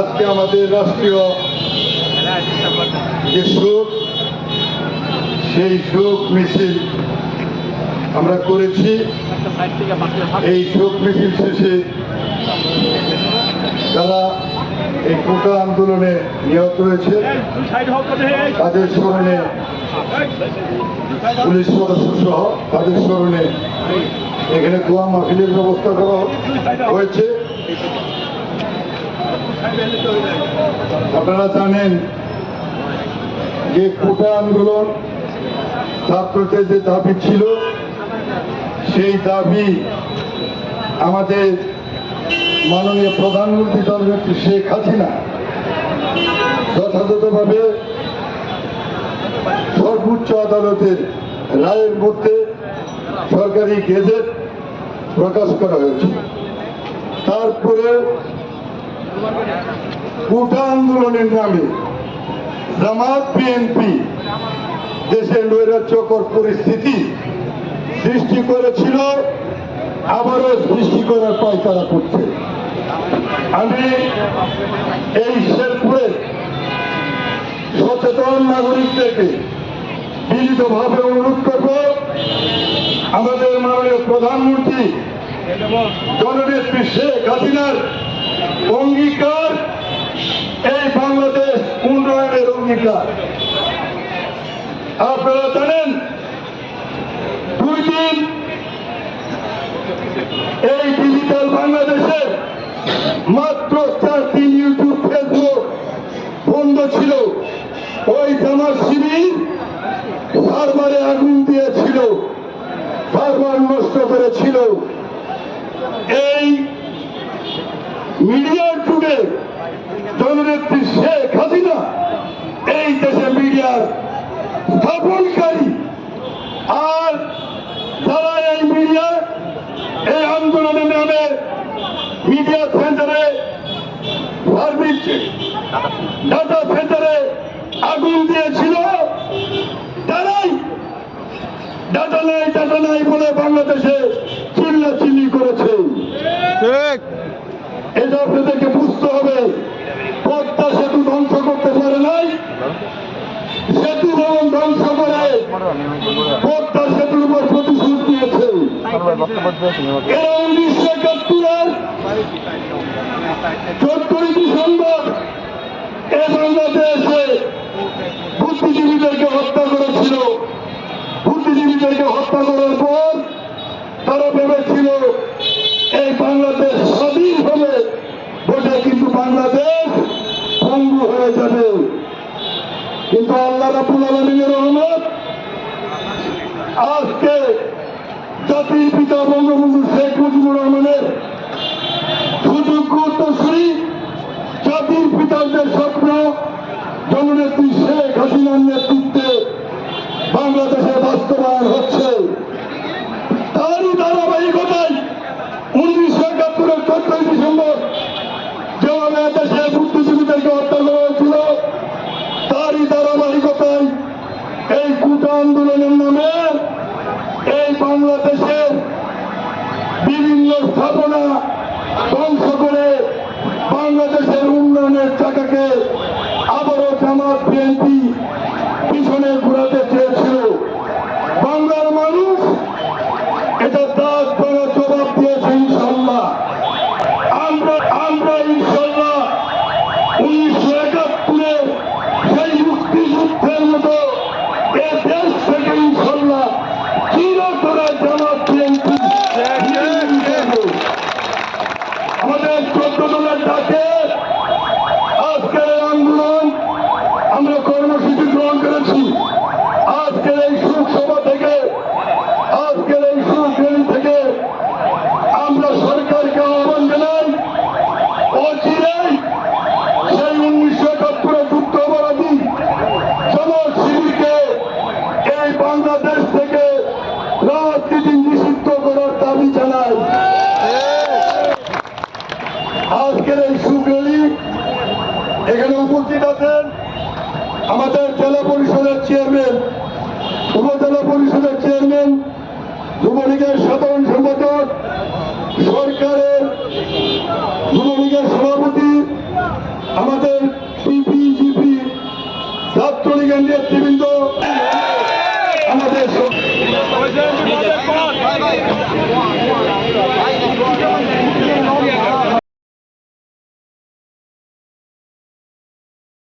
আজকে আমাদের রাষ্ট্রীয় যে শোক সেই শোক মিছিল আমরা করেছি। এই শোক মিছিল শেষে তারা এই কোটা আন্দোলনে নিহত হয়েছে। তাদের স্মরণে পুলিশ সদস্য সহ তাদের স্মরণে এখানে দোয়া মাহফিলের ব্যবস্থা করা হয়েছে। আপনারা জানেন যে কোটা আন্দোলন ছাত্রদের যে দাবি ছিল, সেই দাবি আমাদের মাননীয় প্রধানমন্ত্রী দলনেত্রী শেখ হাসিনা যথাযথভাবে সর্বোচ্চ আদালতের রায়ের মধ্যে সরকারি গেজেট প্রকাশ করা হয়েছে। তারপরে কোটা আন্দোলনের নামে জামাত বিএনপি দেশের নৈরাজ্যকর পরিস্থিতি সৃষ্টি করেছিল, আবারও সৃষ্টি করার পায়তারা করছে। আমি এই শেরপুরে সচেতন নাগরিকদেরকে বিনীতভাবে অনুরোধ করব, আমাদের মাননীয় প্রধানমন্ত্রী জননেত্রী শেখ হাসিনার অঙ্গীকার, এই বাংলাদেশ উন্নয়নের অঙ্গীকার। আপনারা জানেন, দুই দিন এই ডিজিটাল বাংলাদেশে মাত্র চার দিন ইউটিউব ফেসবুক বন্ধ ছিল। ওই জামার শিবির সার্ভারে আগুন দিয়েছিল সার্ভার নষ্ট করেছিল। এই মিডিয়ার যুগে জননেত্রী শেখ হাসিনা এই দেশে মিডিয়ার স্থাপনকারী। আর যারা এই মিডিয়া, এই আন্দোলনের নামে মিডিয়া সেন্টারে সার্ভিস ডাটা সেন্টারে আগুন দিয়েছিল, তারাই ডাটা নাই ডাটা নাই বলে বাংলাদেশে চিল্লা চিল্লি করেছে ঠিক এটা আপনাদেরকে বুঝতে হবে পদ্মা সেতু ধ্বংস করতে পারে নাই সেতু ভবন ধ্বংস করে বুদ্ধিজীবীদেরকে হত্যা করেছিল বুদ্ধিজীবীদেরকে হত্যা করার পর তারা ভেবেছিল এই বাংলাদেশ স্বাধীন হবে ওটা কিন্তু বাংলাদেশ ভঙ্গু হয়ে যাবে কিন্তু আল্লাহ রাবুল আলমিনের রহমত আজকে জাতির পিতা বঙ্গবন্ধু শেখ মুজিবুর রহমানের সুযোগ্য উত্তরসূরি জাতির পিতার যে স্বপ্ন, জননেত্রী শেখ হাসিনার নেতৃত্বে বাংলাদেশে বাস্তবায়ন হচ্ছে। তারই ধারাবাহিকতায় উনিশশো একাত্তরের চোদ্দই ডিসেম্বর যেভাবে দেশে বুদ্ধিজীবীদেরকে হত্যা করা হয়েছিল, তারই কুটা আন্দোলনের নামে এই বাংলাদেশের বিভিন্ন স্থাপনা ধ্বংস করে বাংলাদেশের উন্নয়নের চাকাকে আবারও জামাত বিএনপি পিছনে ঘুরাতে চেয়েছিল বাংলার মানুষ এটা দাঁত ভাঙা জবাব দিয়েছে ইনশাল্লাহ আমরা আমরা ইনশাল্লাহ উনিশশো একাত্তরে সেই মুক্তিযুদ্ধের মতো এ দেশ থেকে ইনশাল্লাহ চিরতরে জামাত বিএনপি আমাদের ডাকে আজকের আন্দোলন আমরা কর্মসূচি গ্রহণ করেছি আজকের এই সুখ সভা থেকে আজকের এই সুখ র্যালি থেকে আমরা সরকারকে আহ্বান জানাই অচিরেই সেই উনিশশো একাত্তরের যুদ্ধ অপরাধী সমাজ শিবিরকে এই বাংলাদেশ থেকে রাজনীতি নিষিদ্ধ করার দাবি জানাই আজকের এই সুখ র্যালি এখানে উপস্থিত আছেন আমাদের জেলা পরিষদের চেয়ারম্যান, উপজেলা পরিষদের চেয়ারম্যান, যুবলীগের সাধারণ সম্পাদক, সরকারের যুবলীগের সভাপতি, আমাদের পিপিজিপি ছাত্রলীগের নেতৃবৃন্দ, আমাদের